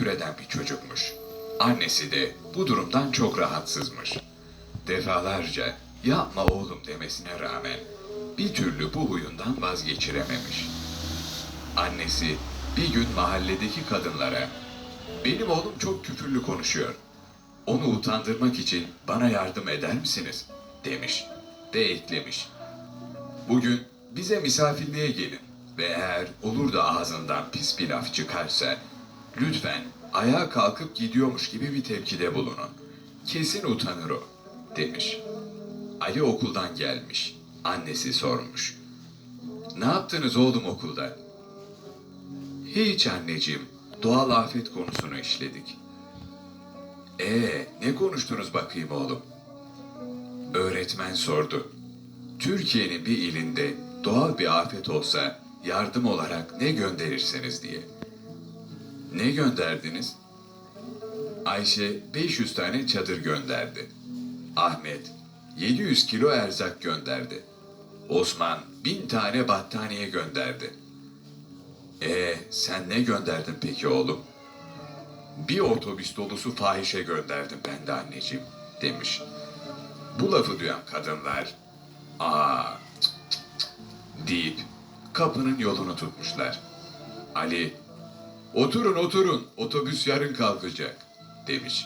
üreden bir çocukmuş. Annesi de bu durumdan çok rahatsızmış. Defalarca yapma oğlum demesine rağmen bir türlü bu huyundan vazgeçirememiş. Annesi bir gün mahalledeki kadınlara benim oğlum çok küfürlü konuşuyor. Onu utandırmak için bana yardım eder misiniz? demiş ve eklemiş. Bugün bize misafirliğe gelin ve eğer olur da ağzından pis bir laf çıkarsa lütfen ayağa kalkıp gidiyormuş gibi bir tepkide bulunun. Kesin utanır o demiş. Ali okuldan gelmiş. Annesi sormuş. Ne yaptınız oğlum okulda? Hiç anneciğim. Doğal afet konusunu işledik. Ee, ne konuştunuz bakayım oğlum? Öğretmen sordu. Türkiye'nin bir ilinde doğal bir afet olsa yardım olarak ne gönderirsiniz diye. Ne gönderdiniz? Ayşe 500 tane çadır gönderdi. Ahmet 700 kilo erzak gönderdi. Osman 1000 tane battaniye gönderdi. Ee, sen ne gönderdin peki oğlum? Bir otobüs dolusu fahişe gönderdim ben de anneciğim demiş. Bu lafı duyan kadınlar aa cık cık cık deyip kapının yolunu tutmuşlar. Ali oturun oturun otobüs yarın kalkacak demiş.